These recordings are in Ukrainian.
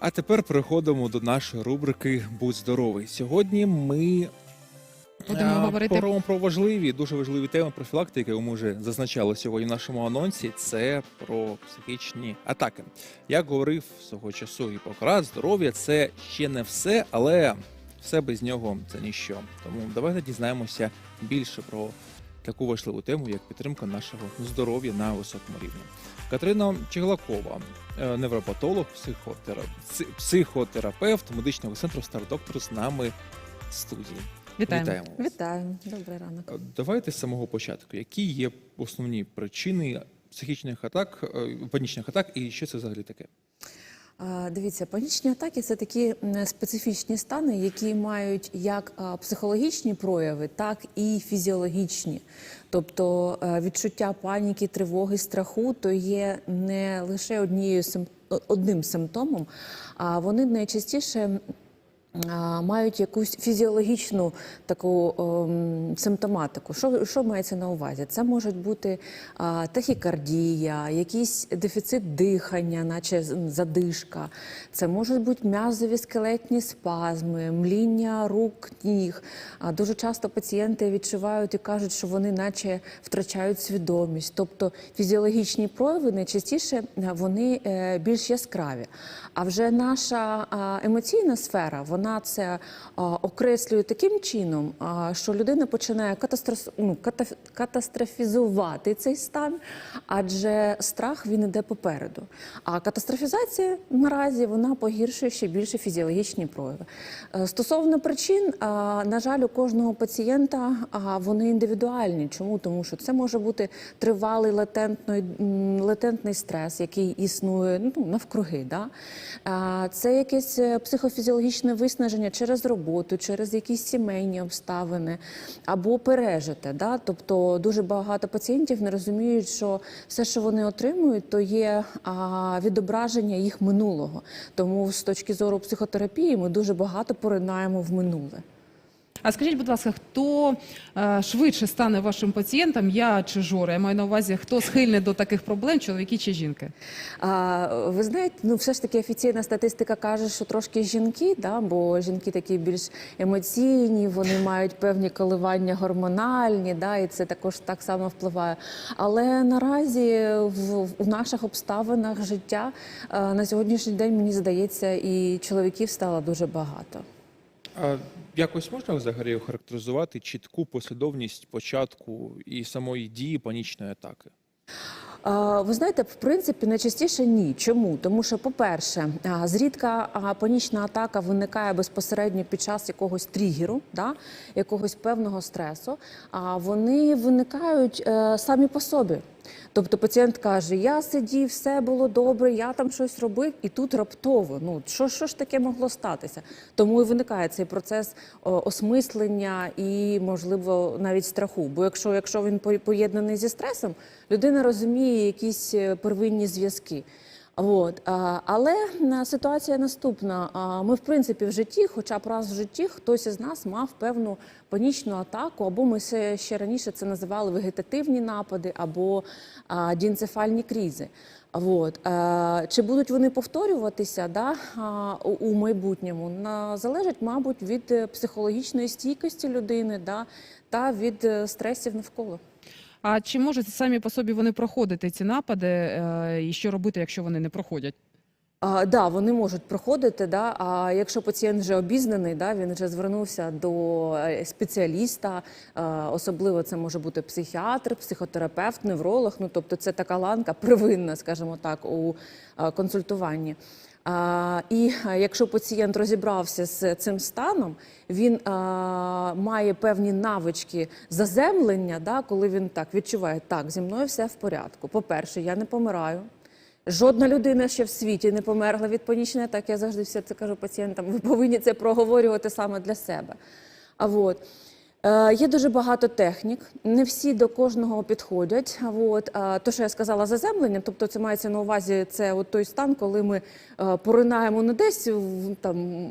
А тепер переходимо до нашої рубрики Будь здоровий. Сьогодні ми Будемо е, говорити- поговоримо про важливі, дуже важливі теми профілактики, яку ми вже зазначали сьогодні в нашому анонсі. Це про психічні атаки. Як говорив свого часу Гіппократ, здоров'я це ще не все, але все без нього це ніщо. Тому давайте дізнаємося більше про таку важливу тему, як підтримка нашого здоров'я на високому рівні. Катерина Чеглакова, е, невропатолог, психотера... психотерапевт медичного центру Стар Доктор з нами в студії. Вітаємо. Вітаємо вас. Вітаю, добрий ранок. Е, Давайте з самого початку. Які є основні причини психічних атак, е, панічних атак, і що це взагалі таке? Дивіться, панічні атаки це такі специфічні стани, які мають як психологічні прояви, так і фізіологічні. Тобто е, відчуття паніки, тривоги, страху то є не лише однією одним симптомом, а вони найчастіше мають якусь фізіологічну таку ем, симптоматику. Що, що мається на увазі? Це можуть бути тахікардія, якийсь дефіцит дихання, наче задишка. Це можуть бути м'язові скелетні спазми, мління рук, ніг. Дуже часто пацієнти відчувають і кажуть, що вони наче втрачають свідомість. Тобто фізіологічні прояви найчастіше е, вони е, більш яскраві. А вже наша емоційна сфера, вона це окреслює таким чином, що людина починає ну, катастрофізувати цей стан, адже страх він іде попереду. А катастрофізація наразі вона погіршує ще більше фізіологічні прояви. Е, Стосовно причин, на жаль, у кожного пацієнта вони індивідуальні. Чому? Тому що це може бути тривалий латентний, стрес, який існує ну, навкруги. Це якесь е, психофізіологічне виснаження через роботу, через якісь сімейні обставини або пережите. Да? Тобто дуже багато пацієнтів не розуміють, що все, що вони отримують, то є а, відображення їх минулого. Тому з точки зору психотерапії ми дуже багато поринаємо в минуле. А скажіть, будь ласка, хто е, швидше стане вашим пацієнтом, я чи Жора? Я маю на увазі, хто схильний до таких проблем, чоловіки чи жінки? А, ви знаєте, ну все ж таки офіційна статистика каже, що трошки жінки, да, бо жінки такі більш емоційні, вони мають певні коливання гормональні, да, і це також так само впливає. Але наразі в, в наших обставинах життя е, на сьогоднішній день мені здається, і чоловіків стало дуже багато. А якось можна взагалі охарактеризувати чітку послідовність початку і самої дії панічної атаки? Ви знаєте, в принципі, найчастіше ні. Чому? Тому що, по-перше, зрідка панічна атака виникає безпосередньо під час якогось тригеру, да? якогось певного стресу. А вони виникають е, самі по собі. Тобто пацієнт каже: Я сидів, все було добре, я там щось робив, і тут раптово. Ну що, що ж таке могло статися? Тому і виникає цей процес осмислення і, можливо, навіть страху. Бо якщо, якщо він по- поєднаний зі стресом, людина розуміє якісь е, первинні зв'язки. От, але е, ситуація наступна. Ми, в принципі, в житті, хоча б раз в житті, хтось із нас мав певну панічну атаку, або ми ще раніше це називали вегетативні напади, або дінцефальні крізи. От. Е, Чи будуть вони повторюватися да, у- майбутньому? Залежить, мабуть, від е, психологічної стійкості людини да, та від е, стресів навколо. А чи можуть самі по собі вони проходити ці напади, е, і що робити, якщо вони не проходять? А, да, вони можуть проходити. Да, а якщо пацієнт вже обізнаний, да, він вже звернувся до е, спеціаліста, е, особливо це може бути психіатр, психотерапевт, невролог. Ну тобто це така ланка первинна, скажімо так, у консультуванні. І е, якщо пацієнт розібрався з цим станом, він е, має певні навички заземлення, да, коли він так відчуває, так, зі мною все в порядку. По-перше, я не помираю. Жодна людина ще в світі не померла від панічної атаки. Я завжди все це кажу пацієнтам. Ви повинні це проговорювати саме для себе. А от. Е, Є дуже багато технік, не всі до кожного підходять. От то, що я сказала, заземлення, тобто це мається на увазі, це от той стан, коли ми е, поринаємо не десь там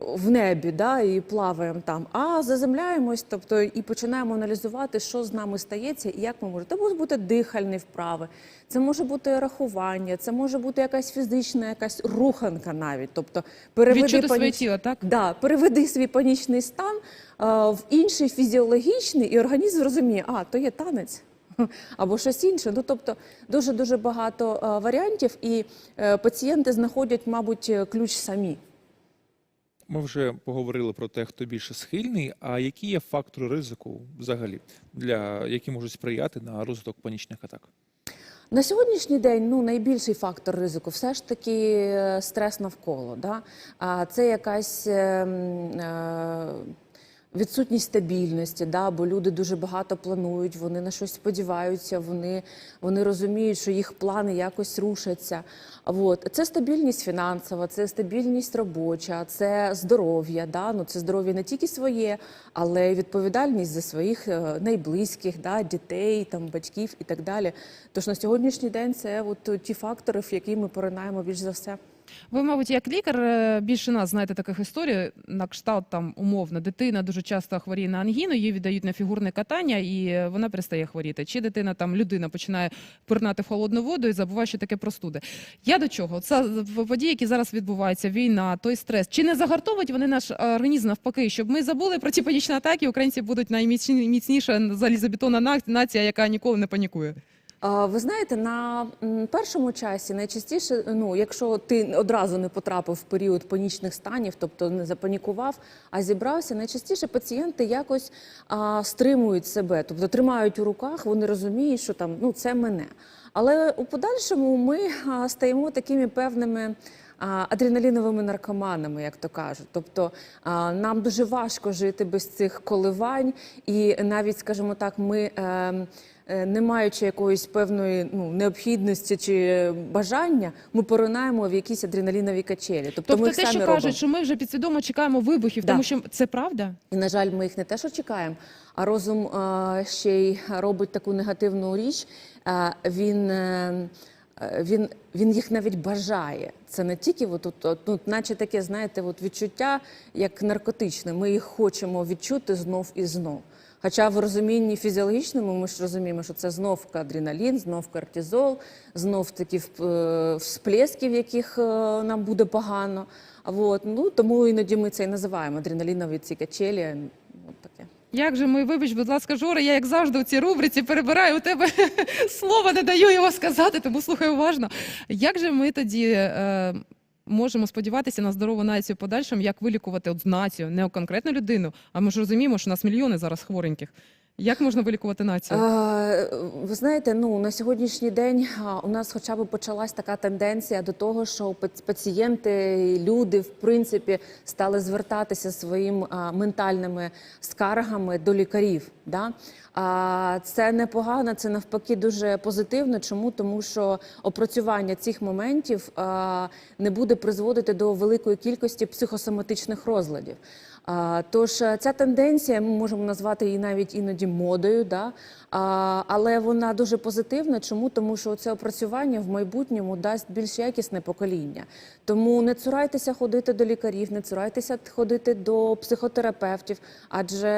в небі, да, і плаваємо там, а заземляємось, тобто і починаємо аналізувати, що з нами стається і як ми можемо. Це можуть бути дихальні вправи, це може бути рахування, це може бути якась фізична, якась руханка навіть. Тобто переведи паніч- тіло, так? Да, переведи свій панічний стан а, в інший фізіологічний, і організм зрозуміє, а то є танець. Або щось інше. Ну тобто дуже дуже багато а, варіантів, і е, пацієнти знаходять, мабуть, ключ самі. Ми вже поговорили про те, хто більше схильний. А які є фактори ризику взагалі, для які можуть сприяти на розвиток панічних атак? На сьогоднішній день ну найбільший фактор ризику все ж таки е, стрес навколо. Да? А це якась е, е, відсутність стабільності, да? бо люди дуже багато планують, вони на щось сподіваються, вони, вони розуміють, що їх плани якось рушаться. От. Це стабільність фінансова, це стабільність робоча, це здоров'я. Да? Ну, це здоров'я не тільки своє, але й відповідальність за своїх е, найблизьких, да? дітей, там, батьків і так далі. Тож на сьогоднішній день це от ті фактори, в які ми поринаємо більш за все. Ви, мабуть, як лікар е, більше нас знаєте таких історій. На кшталт там умовно, дитина дуже часто хворіє на ангіну, її віддають на фігурне катання, і вона перестає хворіти. Чи дитина там людина починає пирнати в холодну воду і забуває, що таке простуди. Я до чого? Це події, які зараз відбуваються, війна, той стрес. Чи не загартовують вони наш організм навпаки, щоб ми забули про ці панічні атаки? Українці будуть найміцніша залізобетонна на- нація, яка ніколи не панікує. Ви знаєте, на першому часі найчастіше, ну якщо ти одразу не потрапив в період панічних станів, тобто не запанікував, а зібрався, найчастіше пацієнти якось а, стримують себе, тобто тримають у руках, вони розуміють, що там ну це мене. Але у подальшому ми стаємо такими певними. А, Адреналіновими наркоманами, як то кажуть, тобто нам дуже важко жити без цих коливань, і навіть, скажімо так, ми ем, е, не маючи якоїсь певної ну, необхідності чи бажання, ми поринаємо в якісь адреналінові качелі. Тобто, Тобто ми їх те, самі що робимо. кажуть, що ми вже підсвідомо чекаємо вибухів, Да. тому що це правда. І, на жаль, ми їх не те, що чекаємо, а розум е, ще й робить таку негативну річ. Е, він, е, е, він, він їх навіть бажає. Це не тільки от, от, от, ну, наче таке, знаєте, от відчуття як наркотичне. Ми їх хочемо відчути знов і знов. Хоча в розумінні фізіологічному ми ж розуміємо, що це знов адреналін, знов кортизол, знов такі е, всплесків, яких е, нам буде погано. От, ну, тому іноді ми це і називаємо адреналінові ці качелі. От таке. Як же ми, вибач, будь ласка, Жора, я як завжди у цій рубриці перебираю у тебе слово, не даю його сказати, тому слухай уважно. Як же ми тоді е, можемо сподіватися на здорову націю подальшому, як вилікувати от націю, не конкретну людину, а ми ж розуміємо, що у нас мільйони зараз хвореньких. Як можна вилікувати націю? Ви знаєте, ну на сьогоднішній день у нас хоча б почалась така тенденція до того, що пац- пацієнти, люди, в принципі, стали звертатися своїм ментальними скаргами до лікарів. Да? А це непогано, це навпаки дуже позитивно. Чому? Тому що опрацювання цих моментів не буде призводити до великої кількості психосоматичних розладів. Тож е, ця тенденція, ми можемо назвати її навіть іноді модою, да? але вона дуже позитивна. Чому? Тому що це опрацювання в майбутньому дасть більш якісне покоління. Тому не цурайтеся ходити до лікарів, не цурайтеся ходити до психотерапевтів, адже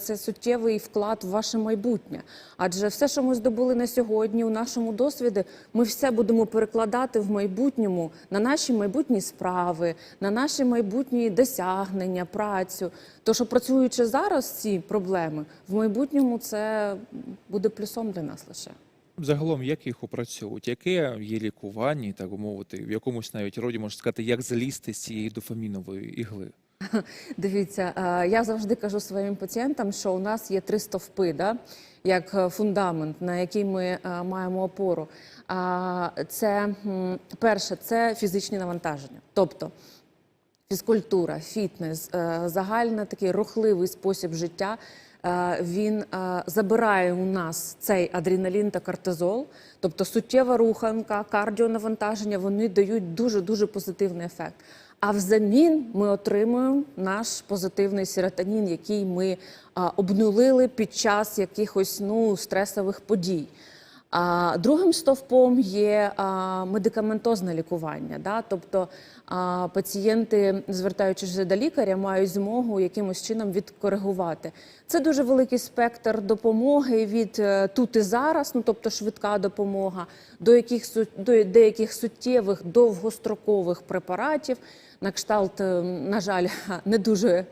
це суттєвий вклад в ваше майбутнє. Адже все, що ми здобули на сьогодні, у нашому досвіді, ми все будемо перекладати в майбутньому на наші майбутні справи, на наші майбутні досягнення, працю. Тож, опрацюючи зараз ці проблеми, в майбутньому це буде плюсом для нас лише. Загалом, як їх опрацьовують? Яке є лікування, так би мовити, в якомусь навіть роді можна сказати, як залізти з цієї дофамінової ігли? Дивіться, е, я завжди кажу своїм пацієнтам, що у нас є три стовпи, да? як е, фундамент, на який ми е, маємо опору. Це перше, це фізичні навантаження. Тобто фізкультура, фітнес, е, загальний такий рухливий спосіб життя. е, Він е, забирає у нас цей адреналін та кортизол, тобто суттєва руханка, кардіонавантаження, вони дають дуже дуже позитивний ефект. А взамін ми отримуємо наш позитивний серотонін, який ми обнулили під час якихось ну, стресових подій. Другим стовпом є медикаментозне лікування. Да? Тобто пацієнти, звертаючись до лікаря, мають змогу якимось чином відкоригувати. Це дуже великий спектр допомоги від е, тут і зараз, ну тобто швидка допомога, до яких до деяких суттєвих довгострокових препаратів. На кшталт, е, на жаль, не дуже е,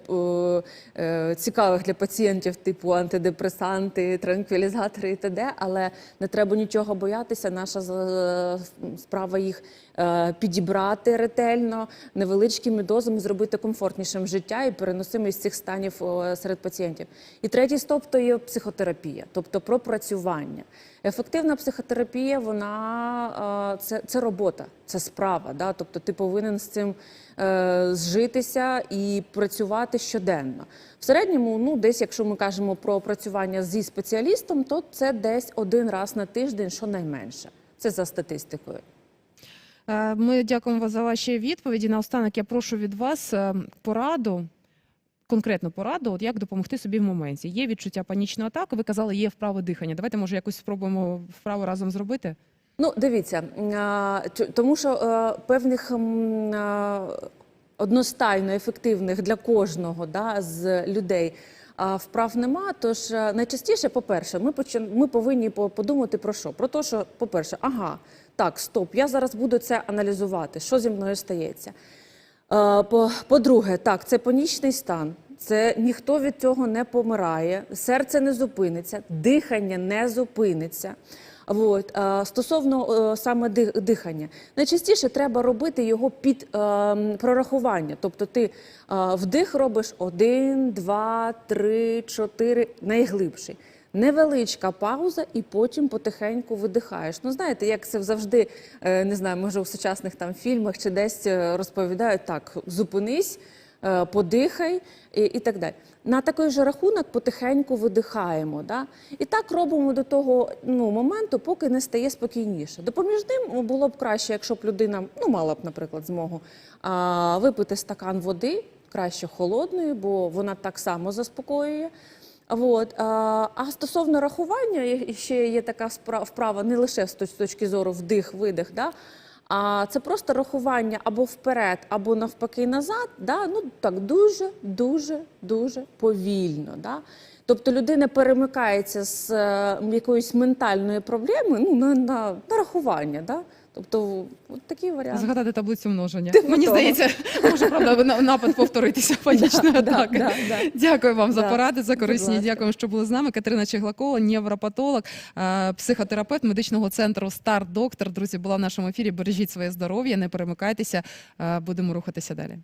е, цікавих для пацієнтів, типу антидепресанти, транквілізатори і т.д., але не треба нічого боятися. Наша з- справа їх е, підібрати ретельно, невеличкими дозами зробити комфортнішим життя і переносимість цих станів е, серед пацієнтів. І третій стоп то є психотерапія, тобто пропрацювання. Ефективна психотерапія, вона е, це, це робота, це справа. Да? Тобто ти повинен з цим е, зжитися і працювати щоденно. В середньому, ну десь, якщо ми кажемо про працювання зі спеціалістом, то це десь один раз на тиждень, щонайменше. Це за статистикою. Е, Ми дякуємо за ваші відповіді. Наостанок я прошу від вас е, пораду. Конкретну пораду, от як допомогти собі в моменті. Є відчуття панічної атаки. Ви казали, є вправи дихання. Давайте, може, якось спробуємо вправу разом зробити. Ну, дивіться, тому що е, певних одностайно ефективних для кожного да, з людей вправ нема. Тож е, найчастіше, по-перше, ми, ми повинні подумати про що? Про те, що, по-перше, ага, так, стоп, я зараз буду це аналізувати, що зі мною стається. Е, по- По-друге, так, це панічний стан. Це ніхто від цього не помирає, серце не зупиниться, дихання не зупиниться. От. е, Стосовно е, саме дихання, найчастіше треба робити його під прорахування. Тобто ти вдих робиш один, два, три, чотири, найглибший. Невеличка пауза, і потім потихеньку видихаєш. Ну знаєте, як це завжди е, не знаю, може у сучасних там фільмах чи десь е, розповідають так: зупинись, е, подихай і, і так далі. На такий же рахунок потихеньку видихаємо. Да? І так робимо до того ну, моменту, поки не стає спокійніше. Допоміжним було б краще, якщо б людина ну, мала б, наприклад, змогу а, випити стакан води, краще холодної, бо вона так само заспокоює. От. А, стосовно рахування, ще є така вправа не лише з точки зору вдих-видих, да? а це просто рахування або вперед, або навпаки назад. Да? Ну, так дуже, дуже, дуже повільно. Да? Тобто людина перемикається з е, якоюсь ментальної проблеми ну, на, на, на рахування. Да? Тобто, от такий варіант. Згадати таблицю множення. Ти Мені того. здається, може правда на- напад повторитися панічної Да, да, да, да. Дякую вам за поради, за корисні. Дякую, що були з нами. Катерина Чеглакова, невропатолог, е, психотерапевт медичного центру Стар Доктор. Друзі, була в нашому ефірі. Бережіть своє здоров'я, не перемикайтеся. е, Будемо рухатися далі.